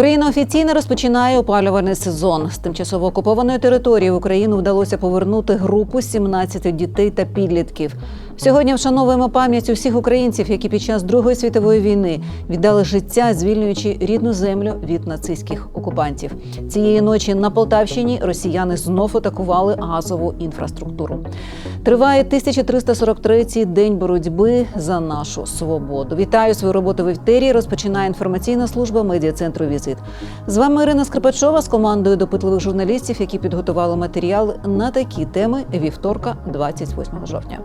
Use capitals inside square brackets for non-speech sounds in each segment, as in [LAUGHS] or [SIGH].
Україна офіційно розпочинає опалювальний сезон. З тимчасово окупованої території в Україну вдалося повернути групу 17 дітей та підлітків. Сьогодні вшановуємо пам'ять усіх українців, які під час Другої світової війни віддали життя, звільнюючи рідну землю від нацистських. Цієї ночі на Полтавщині росіяни знов атакували газову інфраструктуру. Триває 1343-й день боротьби за нашу свободу. Вітаю свою роботу в ефтері. Розпочинає інформаційна служба медіа центру Візит. З вами Ірина Скрипачова з командою допитливих журналістів, які підготували матеріал на такі теми вівторка, 28 жовтня.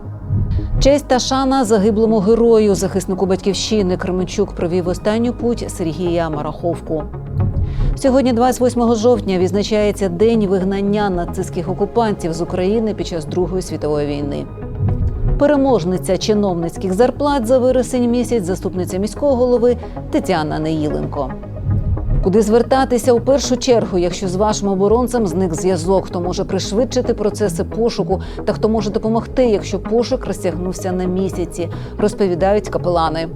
Честь та шана загиблому герою, захиснику батьківщини Кременчук провів останню путь Сергія Мараховку. Сьогодні, 28 жовтня, відзначається день вигнання нацистських окупантів з України під час Другої світової війни. Переможниця чиновницьких зарплат за вересень місяць, заступниця міського голови Тетяна Неїленко. Куди звертатися у першу чергу, якщо з вашим оборонцем зник зв'язок, хто може пришвидшити процеси пошуку та хто може допомогти, якщо пошук розтягнувся на місяці, розповідають капелани.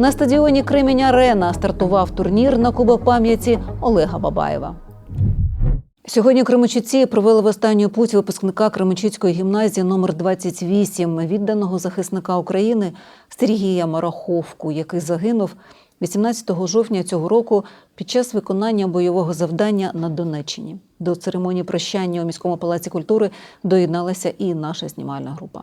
На стадіоні Кремінь Арена стартував турнір на Куба пам'яті Олега Бабаєва. Сьогодні Кременчуці провели в останню путь випускника Кременчуцької гімназії номер 28 відданого захисника України Сергія Мараховку, який загинув 18 жовтня цього року під час виконання бойового завдання на Донеччині. До церемонії прощання у міському палаці культури доєдналася і наша знімальна група.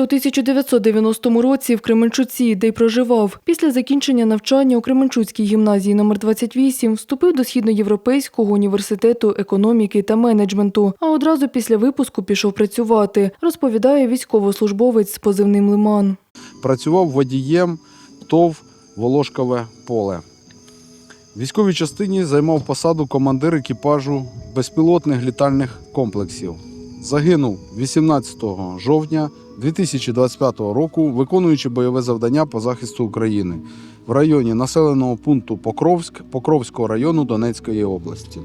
У 1990 році в Кременчуці, де й проживав. Після закінчення навчання у Кременчуцькій гімназії номер 28 вступив до Східноєвропейського університету економіки та менеджменту, а одразу після випуску пішов працювати, розповідає військовослужбовець з позивним Лиман. Працював водієм ТОВ Волошкове поле. В військовій частині займав посаду командир екіпажу безпілотних літальних комплексів. Загинув 18 жовтня 2025 року, виконуючи бойове завдання по захисту України в районі населеного пункту Покровськ Покровського району Донецької області.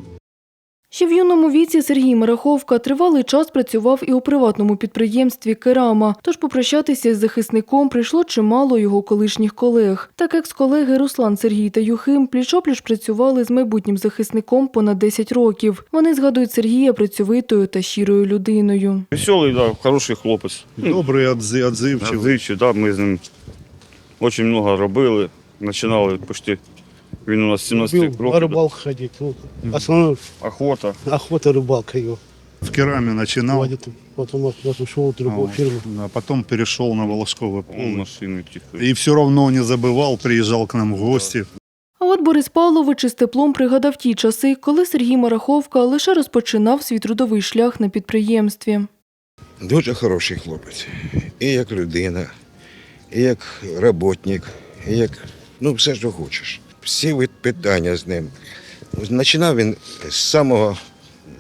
Ще в юному віці Сергій Мараховка тривалий час працював і у приватному підприємстві Керама. Тож попрощатися з захисником прийшло чимало його колишніх колег. Так екс-колеги Руслан Сергій та Юхим пліч-опліч працювали з майбутнім захисником понад 10 років. Вони згадують Сергія працьовитою та щирою людиною. Веселий, да, хороший хлопець. Добрий, отзи- отзивчивий. Да, ми з ним дуже багато робили. Починали почти. Він у нас 17 Любил на років. рыбалку ходить. Ну, основная Охота. охота рыбалка его В кераме начинал, водит. Вот он вот, вот ушел в другую Вот. фирму. а потом перешел на Волошковое Он поле. машину тихо. И все равно не забывал, приезжал к нам в гости. А от Борис Павлович із теплом пригадав ті часи, коли Сергій Мараховка лише розпочинав свій трудовий шлях на підприємстві. Дуже хороший хлопець. І як людина, і як роботник, і як ну, все, що хочеш. Всі вид питання з ним. Починав він з самого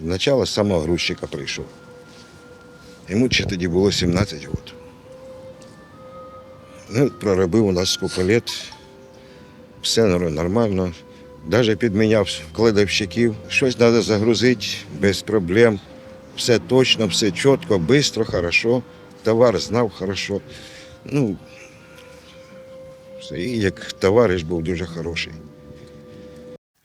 початку, з самого грузчика прийшов. Йому ще тоді було 17 років. Ну, проробив у нас скільки літ, все нормально. Навіть підміняв кладовщиків. Щось треба загрузити без проблем. Все точно, все чітко, швидко, хорошо. Товар знав хорошо. Ну, все. І як товариш був дуже хороший.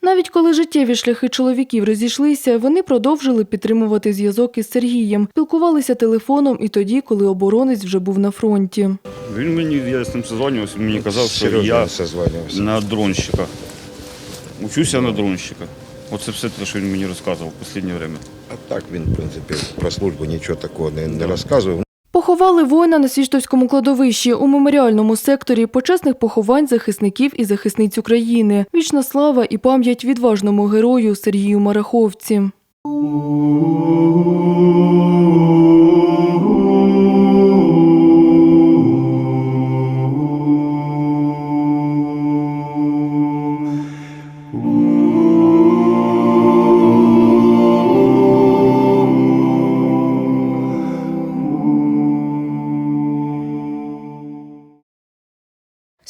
Навіть коли життєві шляхи чоловіків розійшлися, вони продовжили підтримувати зв'язок із Сергієм, спілкувалися телефоном і тоді, коли оборонець вже був на фронті. Він мені, я з ним созванювався, він мені казав, що Серйозно я созванювався. на дронщика. Учуся на дронщика. Оце все те, що він мені розказував в останнє время. А так він, в принципі, про службу нічого такого не, не розказував. Поховали воїна на Свіштовському кладовищі у меморіальному секторі почесних поховань захисників і захисниць України. Вічна слава і пам'ять відважному герою Сергію Мараховці.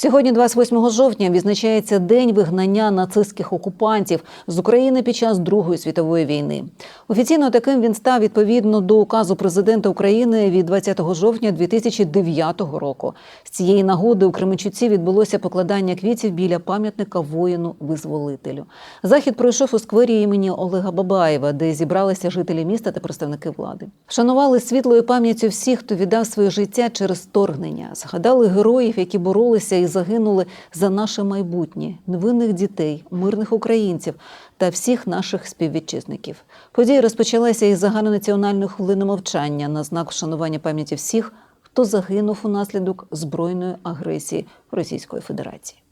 Сьогодні, 28 жовтня, відзначається день вигнання нацистських окупантів з України під час Другої світової війни. Офіційно таким він став відповідно до указу президента України від 20 жовтня 2009 року. З цієї нагоди у Кременчуці відбулося покладання квітів біля пам'ятника воїну-визволителю. Захід пройшов у сквері імені Олега Бабаєва, де зібралися жителі міста та представники влади. Вшанували світлою пам'яттю всіх, хто віддав своє життя через вторгнення. Згадали героїв, які боролися і загинули за наше майбутнє, невинних дітей, мирних українців та всіх наших співвітчизників. Подія розпочалася із загальнонаціональної хвилини мовчання на знак вшанування пам'яті всіх, хто загинув унаслідок збройної агресії Російської Федерації.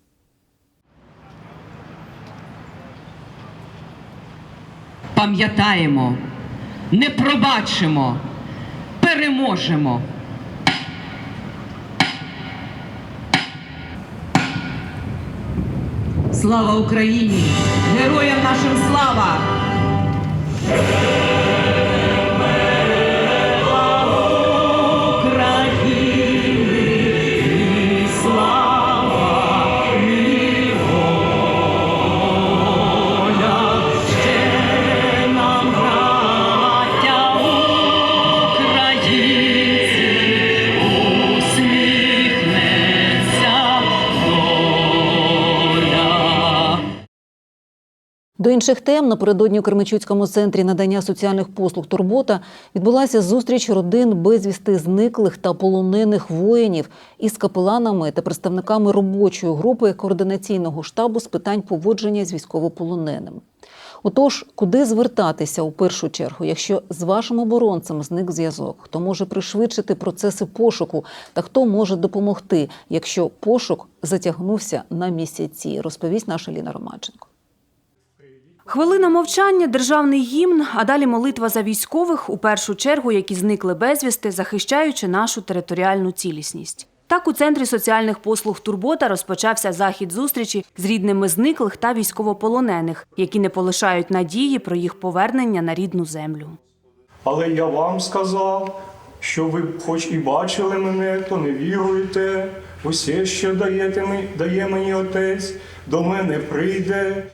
пам'ятаємо, не пробачимо, переможемо. Слава Україні! Героям нашим слава! До інших тем напередодні у Кременчуцькому центрі надання соціальних послуг Турбота відбулася зустріч родин безвісти зниклих та полонених воїнів із капеланами та представниками робочої групи координаційного штабу з питань поводження з військовополоненими. Отож, куди звертатися у першу чергу, якщо з вашим оборонцем зник зв'язок, хто може пришвидшити процеси пошуку та хто може допомогти, якщо пошук затягнувся на місяці, розповість наша Ліна Романченко. Хвилина мовчання, державний гімн, а далі молитва за військових, у першу чергу, які зникли безвісти, захищаючи нашу територіальну цілісність. Так у центрі соціальних послуг Турбота розпочався захід зустрічі з рідними зниклих та військовополонених, які не полишають надії про їх повернення на рідну землю. Але я вам сказав, що ви хоч і бачили мене, то не віруєте. Усе, що даєте дає мені отець, до мене прийде.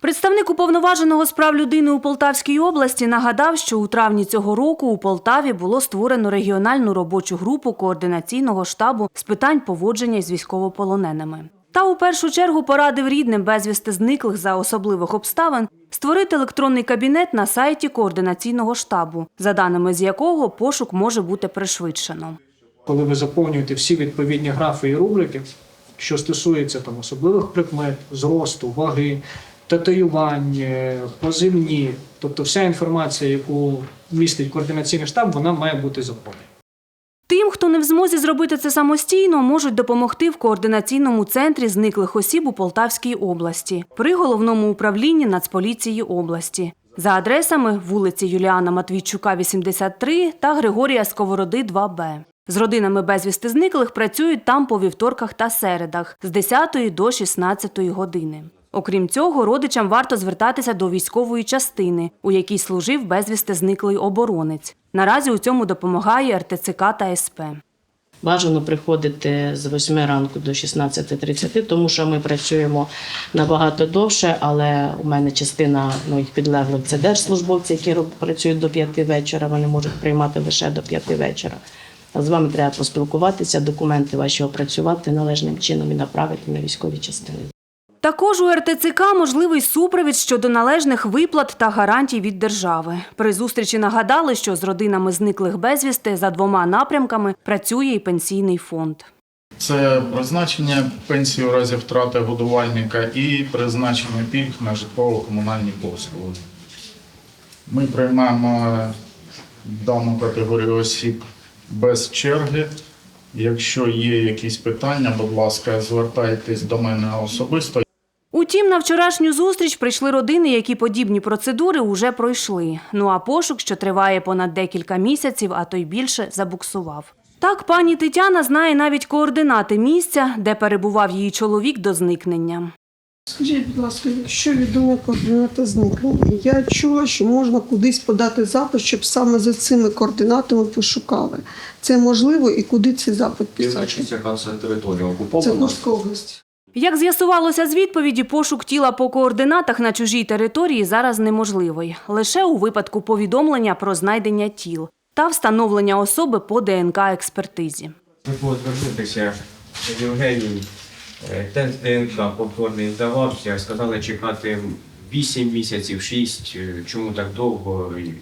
Представник уповноваженого з прав людини у Полтавській області нагадав, що у травні цього року у Полтаві було створено регіональну робочу групу координаційного штабу з питань поводження із військовополоненими. Та у першу чергу порадив рідним безвісти зниклих за особливих обставин створити електронний кабінет на сайті координаційного штабу, за даними з якого пошук може бути пришвидшено. Коли ви заповнюєте всі відповідні графи і рубрики, що стосується там особливих прикмет, зросту, ваги, татуювань, позивні, тобто вся інформація, яку містить координаційний штаб, вона має бути заповнена. Тим, хто не в змозі зробити це самостійно, можуть допомогти в координаційному центрі зниклих осіб у Полтавській області при головному управлінні Нацполіції області за адресами вулиці Юліана Матвійчука, 83 та Григорія Сковороди, 2Б. З родинами безвісти зниклих працюють там по вівторках та середах з 10 до 16 години. Окрім цього, родичам варто звертатися до військової частини, у якій служив безвісти зниклий оборонець. Наразі у цьому допомагає РТЦК та СП. Бажано приходити з 8 ранку до 16.30, тому що ми працюємо набагато довше, але у мене частина моїх підлеглих це держслужбовці, які працюють до 5 вечора, вони можуть приймати лише до 5 вечора. А з вами треба поспілкуватися, документи ваші опрацювати належним чином і направити на військові частини. Також у РТЦК можливий супровід щодо належних виплат та гарантій від держави. При зустрічі нагадали, що з родинами зниклих безвісти за двома напрямками працює і пенсійний фонд. Це призначення пенсії у разі втрати годувальника і призначення пільг на житлово-комунальні послуги. Ми приймаємо дану категорію осіб без черги. Якщо є якісь питання, будь ласка, звертайтесь до мене особисто. Утім, на вчорашню зустріч прийшли родини, які подібні процедури уже пройшли. Ну а пошук, що триває понад декілька місяців, а то й більше, забуксував. Так, пані Тетяна знає навіть координати місця, де перебував її чоловік до зникнення. Скажіть, будь ласка, що відомо координати зникнення? Я чула, що можна кудись подати запит, щоб саме за цими координатами пошукали. Це можливо і куди цей запит писати? яка це територія Це. Курська область. Як з'ясувалося з відповіді, пошук тіла по координатах на чужій території зараз неможливий. Лише у випадку повідомлення про знайдення тіл та встановлення особи по ДНК-експертизі. Ви звернутися до Євгенії. Е, Тест ДНК повторний здавався, сказали чекати 8 місяців, 6. Е, Чому так довго і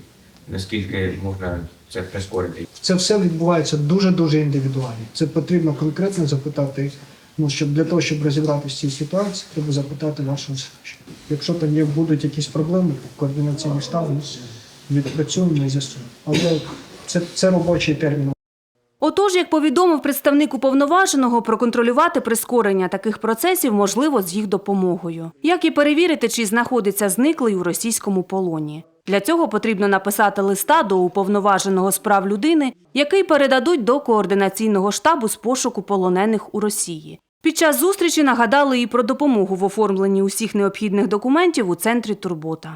наскільки можна це прискорити? Це все відбувається дуже-дуже індивідуально. Це потрібно конкретно запитати. Ну, щоб для того, щоб розібратися в цій ситуації, треба запитати вашого слідчого. Якщо там є будуть якісь проблеми, координаційний штаб ми відпрацюємо і з'ясуємо. Але це, це робочий термін. Отож, як повідомив представник уповноваженого, проконтролювати прискорення таких процесів можливо з їх допомогою, як і перевірити, чи знаходиться зниклий у російському полоні. Для цього потрібно написати листа до уповноваженого з прав людини, який передадуть до координаційного штабу з пошуку полонених у Росії. Під час зустрічі нагадали і про допомогу в оформленні усіх необхідних документів у центрі Турбота.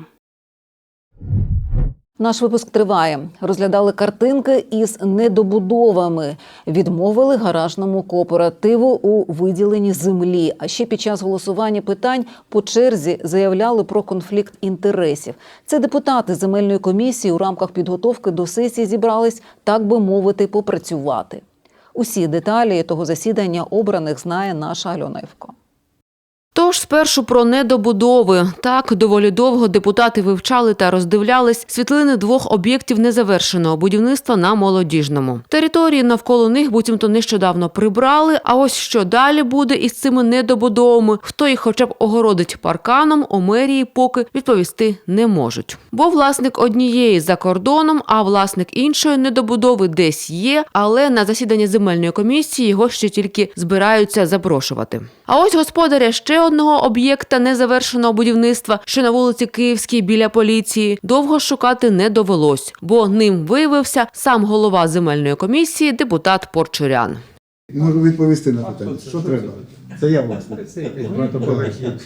Наш випуск триває. Розглядали картинки із недобудовами, відмовили гаражному кооперативу у виділенні землі. А ще під час голосування питань по черзі заявляли про конфлікт інтересів. Це депутати земельної комісії у рамках підготовки до сесії зібрались, так би мовити, попрацювати. Усі деталі того засідання обраних знає наша Альона Івко. Тож спершу про недобудови. Так, доволі довго депутати вивчали та роздивлялись світлини двох об'єктів незавершеного будівництва на молодіжному. Території навколо них буцімто нещодавно прибрали. А ось що далі буде із цими недобудовами, хто їх хоча б огородить парканом, у мерії поки відповісти не можуть. Бо власник однієї за кордоном, а власник іншої недобудови десь є, але на засідання земельної комісії його ще тільки збираються запрошувати. А ось господаря ще одного об'єкта незавершеного будівництва, що на вулиці Київській біля поліції, довго шукати не довелось, бо ним виявився сам голова земельної комісії, депутат Порчурян. Можу відповісти на питання. Що треба? Це я власне.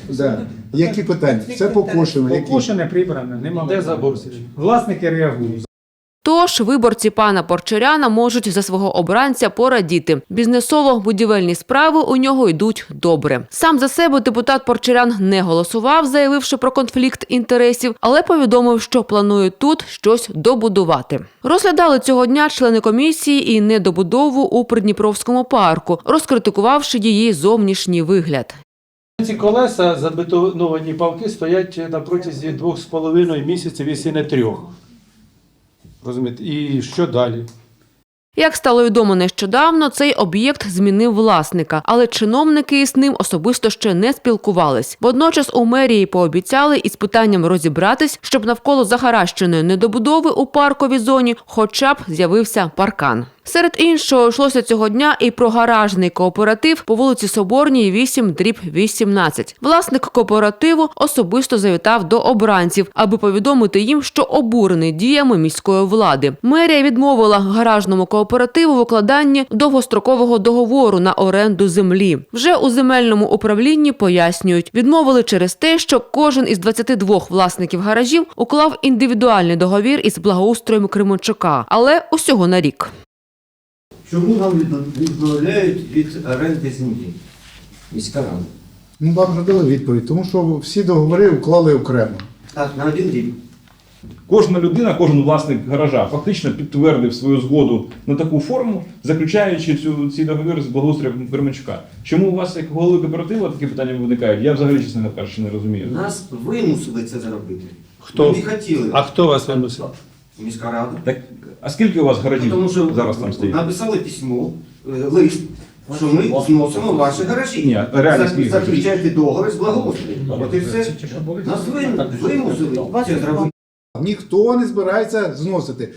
Да. Які питання? Все покошено. Які? Покошене, прибране, нема. Де забор? Власники реагують. Тож виборці пана Порчаряна можуть за свого обранця порадіти. Бізнесово-будівельні справи у нього йдуть добре. Сам за себе депутат Порчарян не голосував, заявивши про конфлікт інтересів, але повідомив, що планує тут щось добудувати. Розглядали цього дня члени комісії і недобудову у Придніпровському парку, розкритикувавши її зовнішній вигляд. Ці колеса, забетоновані палки, стоять на протязі двох з половиною місяців, якщо не трьох. Розумієте? І що далі? Як стало відомо нещодавно, цей об'єкт змінив власника, але чиновники із ним особисто ще не спілкувались. Водночас у мерії пообіцяли із питанням розібратись, щоб навколо захаращеної недобудови у парковій зоні хоча б з'явився паркан. Серед іншого йшлося цього дня і про гаражний кооператив по вулиці Соборній 8 дріб 18. Власник кооперативу особисто завітав до обранців, аби повідомити їм, що обурений діями міської влади. Мерія відмовила гаражному кооперативу в укладанні довгострокового договору на оренду землі. Вже у земельному управлінні пояснюють, відмовили через те, що кожен із 22 власників гаражів уклав індивідуальний договір із благоустроєм Кременчука, але усього на рік. Чому нам відмовляють від оренди землі? Міська рада. Ну, вам вже дали відповідь, тому що всі договори уклали окремо. Так, на один рік. Кожна людина, кожен власник гаража фактично підтвердив свою згоду на таку форму, заключаючи цю цей договір з благоустроєм Кременчука. Чому у вас як голови кооперативу такі питання виникають? Я взагалі чесно кажучи не розумію. Нас вимусили це зробити. Хто? Ми не хотіли. А хто вас вимусив? Міська рада. Так, а скільки у вас гаражів Тому що зараз там стоїть? написали письмо, е, лист, що ми зносимо ваші гаражі. Ні, реально скільки? Заключайте договір з благоустроєм. От і все. Нас вим- вимусили це зробити. Ніхто не збирається зносити.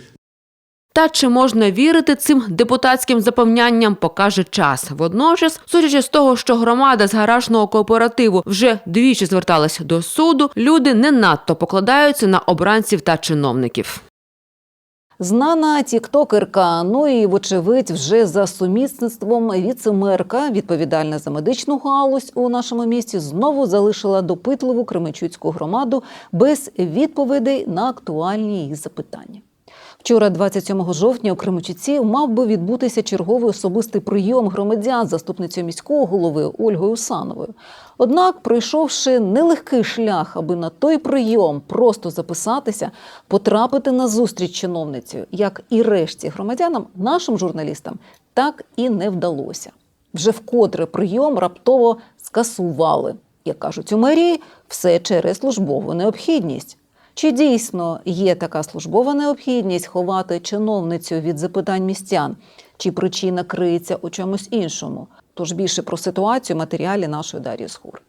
Та чи можна вірити цим депутатським запевнянням, покаже час. Водночас, судячи з того, що громада з гаражного кооперативу вже двічі зверталась до суду, люди не надто покладаються на обранців та чиновників. Знана тіктокерка, ну і, вочевидь, вже за сумісництвом віцемерка, відповідальна за медичну галузь у нашому місті, знову залишила допитливу Кременчуцьку громаду без відповідей на актуальні її запитання. Вчора, 27 жовтня, у Кременчуці мав би відбутися черговий особистий прийом громадян заступницею міського голови Ольгою Усановою. Однак, пройшовши нелегкий шлях, аби на той прийом просто записатися, потрапити на зустріч чиновницею, як і решті громадянам, нашим журналістам, так і не вдалося. Вже вкотре прийом раптово скасували. Як кажуть у мерії, все через службову необхідність. Чи дійсно є така службова необхідність ховати чиновницю від запитань містян? Чи причина криється у чомусь іншому? Тож більше про ситуацію в матеріалі нашої Дар'ї Схур.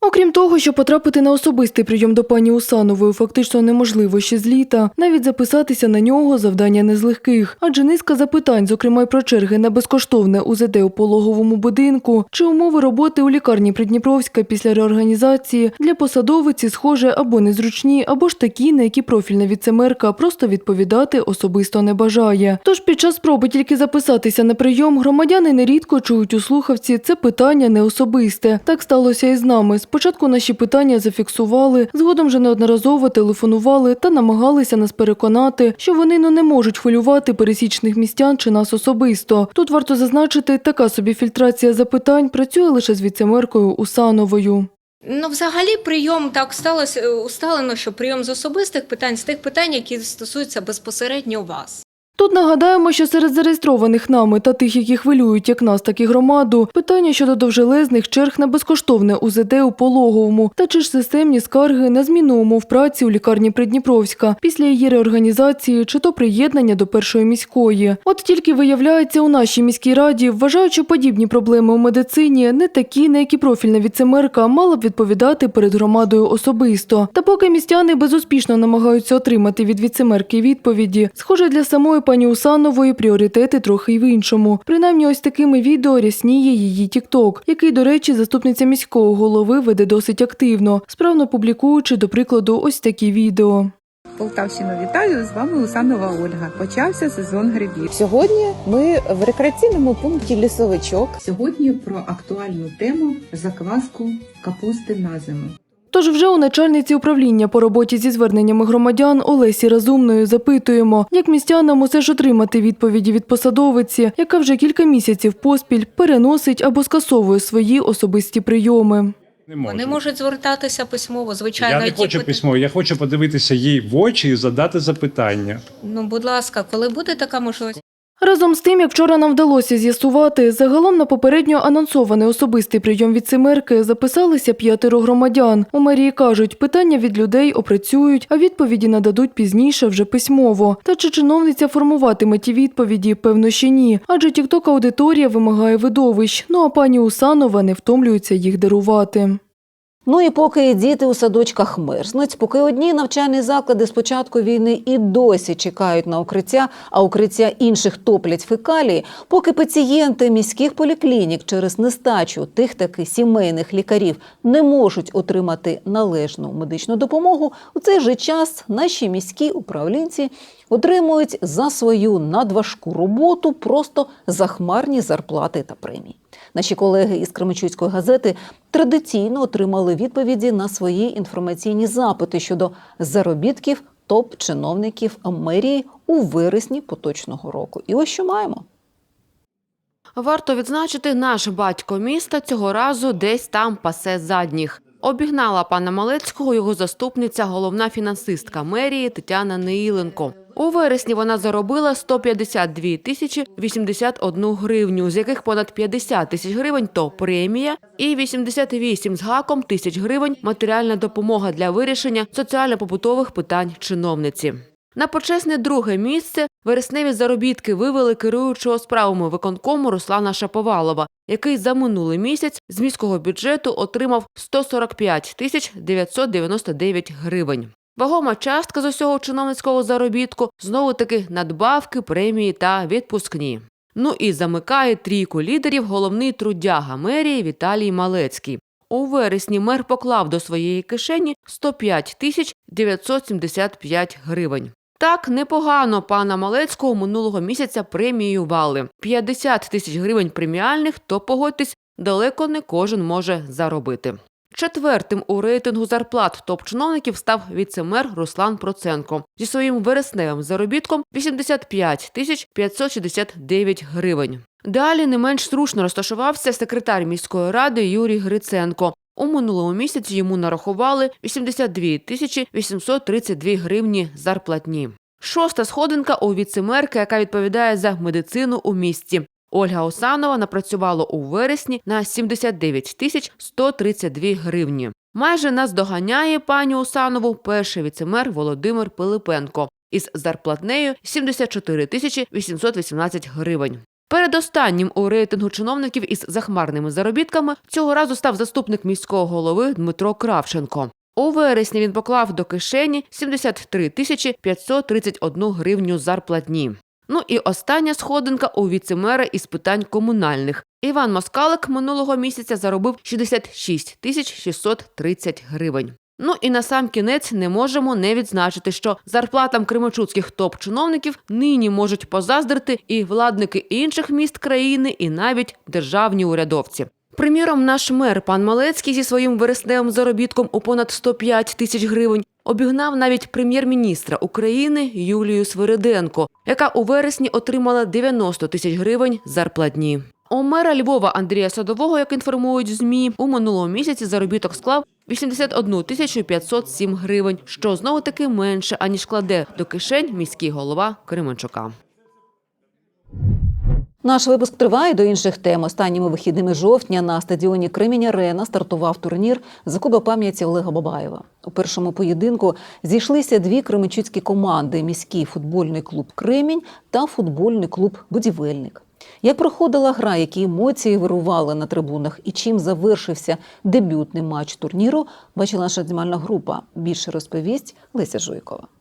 Окрім того, що потрапити на особистий прийом до пані Усанової фактично неможливо ще з літа, навіть записатися на нього завдання не з легких, адже низка запитань, зокрема й про черги на безкоштовне УЗД у пологовому будинку, чи умови роботи у лікарні Придніпровська після реорганізації для посадовиці схоже або незручні, або ж такі, на які профільна віцемерка просто відповідати особисто не бажає. Тож під час спроби тільки записатися на прийом громадяни нерідко чують у слухавці це питання не особисте. Так сталося і з нами. Спочатку наші питання зафіксували, згодом вже неодноразово телефонували та намагалися нас переконати, що вони ну не можуть хвилювати пересічних містян чи нас особисто. Тут варто зазначити, така собі фільтрація запитань працює лише з віцемеркою Усановою. Ну, взагалі, прийом так сталося е, усталено, що прийом з особистих питань, з тих питань, які стосуються безпосередньо вас. Тут нагадаємо, що серед зареєстрованих нами та тих, які хвилюють як нас, так і громаду, питання щодо довжелезних черг на безкоштовне УЗД у пологовому та чи ж системні скарги на зміну умов праці у лікарні Придніпровська після її реорганізації чи то приєднання до першої міської. От тільки виявляється у нашій міській раді, вважають, що подібні проблеми у медицині не такі, на які профільна віцемерка мала б відповідати перед громадою особисто. Та поки містяни безуспішно намагаються отримати від віцемерки відповіді, схоже для самої пані Усанової пріоритети трохи й в іншому. Принаймні, ось такими відео рясніє її Тікток, який, до речі, заступниця міського голови веде досить активно, справно публікуючи, до прикладу, ось такі відео. Полтавщину вітаю з вами Усанова Ольга. Почався сезон грибів. Сьогодні ми в рекреаційному пункті лісовичок. Сьогодні про актуальну тему закваску капусти на зиму. Тож вже у начальниці управління по роботі зі зверненнями громадян Олесі Разумної запитуємо, як містянам усе ж отримати відповіді від посадовиці, яка вже кілька місяців поспіль переносить або скасовує свої особисті прийоми. Не можу. Вони можуть звертатися письмово, звичайно. я не хочу питання- письмо, я хочу подивитися їй в очі і задати запитання. Ну, будь ласка, коли буде така можливість? Разом з тим, як вчора нам вдалося з'ясувати, загалом на попередньо анонсований особистий прийом віцемерки записалися п'ятеро громадян. У мерії кажуть, питання від людей опрацюють, а відповіді нададуть пізніше вже письмово. Та чи чиновниця формуватиме ті відповіді, певно, ще ні. Адже тікток аудиторія вимагає видовищ. Ну а пані Усанова не втомлюється їх дарувати. Ну і поки діти у садочках мерзнуть, поки одні навчальні заклади з початку війни і досі чекають на укриття, а укриття інших топлять фекалії, поки пацієнти міських поліклінік через нестачу тих таки сімейних лікарів не можуть отримати належну медичну допомогу, у цей же час наші міські управлінці отримують за свою надважку роботу просто захмарні зарплати та премії. Наші колеги із Кременчуцької газети традиційно отримали відповіді на свої інформаційні запити щодо заробітків топ-чиновників мерії у вересні поточного року. І ось що маємо. Варто відзначити, наш батько міста цього разу десь там пасе задніх. Обігнала пана Малецького його заступниця, головна фінансистка мерії Тетяна Неїленко. У вересні вона заробила 152 тисячі 81 гривню, з яких понад 50 тисяч гривень – то премія, і 88 з гаком тисяч гривень – матеріальна допомога для вирішення соціально-побутових питань чиновниці. На почесне друге місце вересневі заробітки вивели керуючого справами виконкому Руслана Шаповалова, який за минулий місяць з міського бюджету отримав 145 тисяч 999 гривень. Вагома частка з усього чиновницького заробітку знову таки надбавки, премії та відпускні. Ну і замикає трійку лідерів головний трудяга мерії Віталій Малецький. У вересні мер поклав до своєї кишені 105 тисяч 975 гривень. Так, непогано пана Малецького минулого місяця преміювали. 50 тисяч гривень преміальних, то погодьтесь, далеко не кожен може заробити. Четвертим у рейтингу зарплат топ-чиновників став віцемер Руслан Проценко зі своїм вересневим заробітком 85 тисяч 569 гривень. Далі не менш зручно розташувався секретар міської ради Юрій Гриценко. У минулому місяці йому нарахували 82 тисячі 832 гривні зарплатні. Шоста сходинка у віцемерки, яка відповідає за медицину у місті. Ольга Осанова напрацювала у вересні на 79 тисяч 132 гривні. Майже наздоганяє пані Осанову перший віцемер Володимир Пилипенко із зарплатнею 74 тисячі 818 гривень. Передостаннім у рейтингу чиновників із захмарними заробітками цього разу став заступник міського голови Дмитро Кравченко. У вересні він поклав до кишені 73 тисячі 531 гривню зарплатні. Ну і остання сходинка у віцемера із питань комунальних. Іван Москалик минулого місяця заробив 66 тисяч 630 гривень. Ну і на сам кінець не можемо не відзначити, що зарплатам кременчуцьких топ-чиновників нині можуть позаздрити і владники інших міст країни, і навіть державні урядовці. Приміром, наш мер пан Малецький зі своїм вересневим заробітком у понад 105 тисяч гривень обігнав навіть прем'єр-міністра України Юлію Свириденко, яка у вересні отримала 90 тисяч гривень зарплатні. У мера Львова Андрія Садового, як інформують ЗМІ, у минулому місяці заробіток склав 81 тисячу 507 гривень, що знову таки менше аніж кладе до кишень міський голова Кременчука. Наш випуск триває до інших тем. Останніми вихідними жовтня на стадіоні Кремінь Арена стартував турнір за Куба пам'яті Олега Бабаєва. У першому поєдинку зійшлися дві кременчуцькі команди: міський футбольний клуб Кремінь та футбольний клуб Будівельник. Як проходила гра, які емоції вирували на трибунах і чим завершився дебютний матч турніру, бачила наша знімальна група. Більше розповість Леся Жуйкова.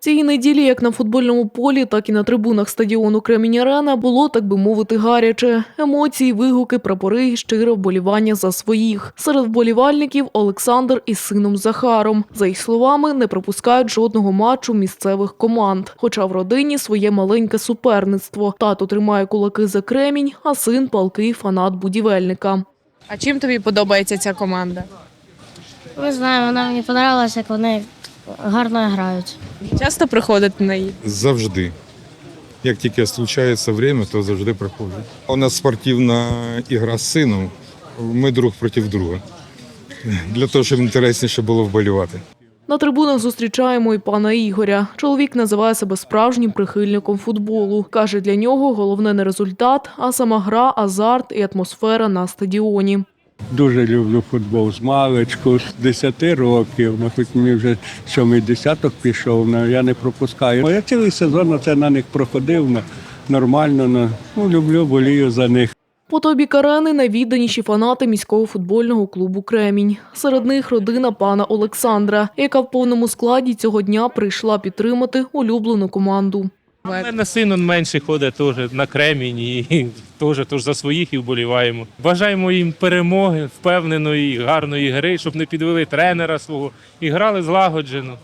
Цієї неділі, як на футбольному полі, так і на трибунах стадіону Кремінь Арена було, так би мовити, гаряче. Емоції, вигуки, прапори, і щире вболівання за своїх. Серед вболівальників Олександр із сином Захаром. За їх словами, не пропускають жодного матчу місцевих команд. Хоча в родині своє маленьке суперництво. Тато тримає кулаки за Кремінь, а син палкий фанат будівельника. А чим тобі подобається ця команда? Не знаю, вона мені подобалася, як вони гарно грають. Часто приходити на її? Завжди. Як тільки случається время, то завжди приходжу. У нас спортивна ігра з сином. Ми друг проти друга. Для того, щоб інтересніше було вболівати. На трибунах зустрічаємо і пана Ігоря. Чоловік називає себе справжнім прихильником футболу. Каже, для нього головне не результат, а сама гра, азарт і атмосфера на стадіоні. Дуже люблю футбол з маличку, з 10 років. Ну, мені вже сьомий десяток пішов, але я не пропускаю. Я цілий сезон це на них проходив нормально. ну, люблю, болію за них. По тобі Карени найвідданіші фанати міського футбольного клубу Кремінь. Серед них родина пана Олександра, яка в повному складі цього дня прийшла підтримати улюблену команду. У мене син он менший ходить теж на кремінь і [LAUGHS] теж, теж за своїх і вболіваємо. Бажаємо їм перемоги, впевненої, гарної гри, щоб не підвели тренера свого і грали злагоджено.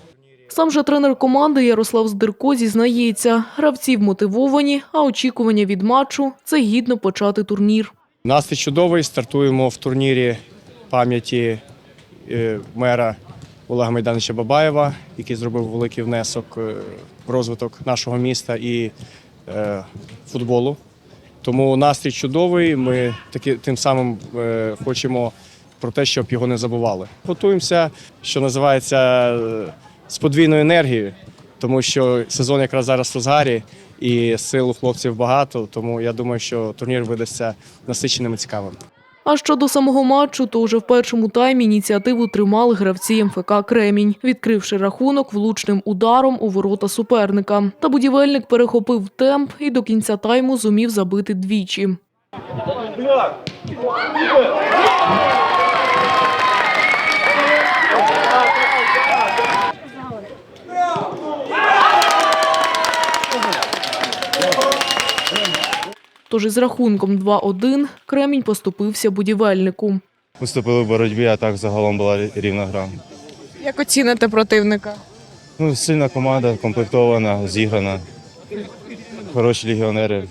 Сам же тренер команди Ярослав Здирко зізнається, гравці вмотивовані, а очікування від матчу це гідно почати турнір. Настрій чудовий. Стартуємо в турнірі пам'яті е, мера Олега Майдановича Бабаєва, який зробив великий внесок е, розвиток нашого міста і е, футболу. Тому настрій чудовий. Ми таки, тим самим е, хочемо про те, щоб його не забували. Готуємося, що називається, з подвійною енергією, тому що сезон якраз зараз в розгарі і сил у хлопців багато. Тому я думаю, що турнір видасться насиченим і цікавим. А щодо самого матчу, то вже в першому таймі ініціативу тримали гравці МФК Кремінь, відкривши рахунок влучним ударом у ворота суперника. Та будівельник перехопив темп і до кінця тайму зумів забити двічі. Тож із рахунком 2-1 Кремінь поступився будівельнику. Уступили в боротьбі, а так загалом була рівна гра. Як оціните противника? Ну, сильна команда, комплектована, зіграна. Хороші легіонери.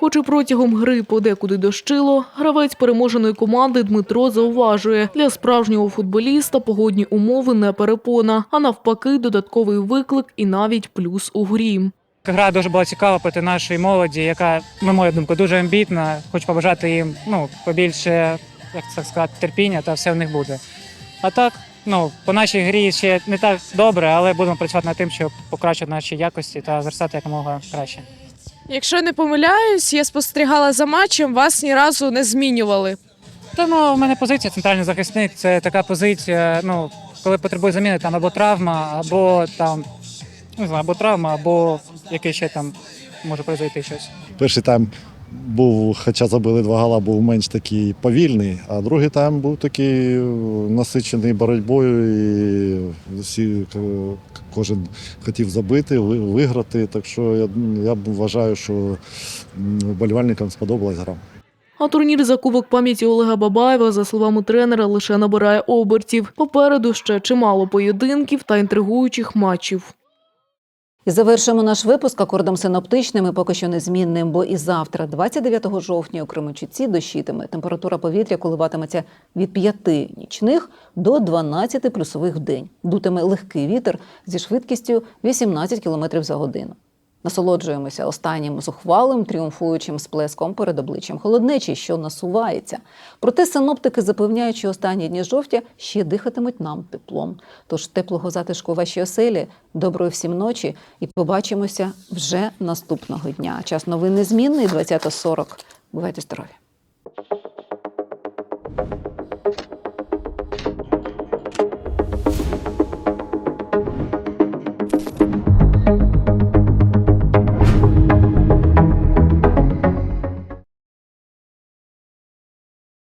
Хоч і протягом гри подекуди дощило, гравець переможеної команди Дмитро зауважує, для справжнього футболіста погодні умови не перепона, а навпаки, додатковий виклик і навіть плюс у грі. Гра дуже була цікава проти нашої молоді, яка, на мою думку, дуже амбітна. Хочу побажати їм ну, побільше, як це сказати, терпіння, та все в них буде. А так, ну, по нашій грі ще не так добре, але будемо працювати над тим, щоб покращити наші якості та зростати якомога краще. Якщо не помиляюсь, я спостерігала за матчем, вас ні разу не змінювали. Та ну, у мене позиція центральний захисник. Це така позиція, ну, коли потребує заміни там або травма, або там не знаю, або травма, або яке ще там може произойти щось. Перший тайм був, хоча забили два гала, був менш такий повільний, а другий тайм був такий е, насичений боротьбою, і всі е, кожен хотів забити, виграти. Так що я, я вважаю, що м, вболівальникам сподобалась гра. А турнір за кубок пам'яті Олега Бабаєва, за словами тренера, лише набирає обертів. Попереду ще чимало поєдинків та інтригуючих матчів. І завершимо наш випуск акордом синоптичним і поки що незмінним, бо і завтра, 29 жовтня, у Кременчуці дощитиме. Температура повітря коливатиметься від 5 нічних до 12 плюсових в день. Дутиме легкий вітер зі швидкістю 18 км за годину. Насолоджуємося останнім зухвалим тріумфуючим сплеском перед обличчям холоднечі, що насувається. Проте синоптики, запевняючи останні дні жовтя, ще дихатимуть нам теплом. Тож теплого затишку вашій оселі, доброї всім ночі, і побачимося вже наступного дня. Час новин незмінний, 20.40. Бувайте здорові!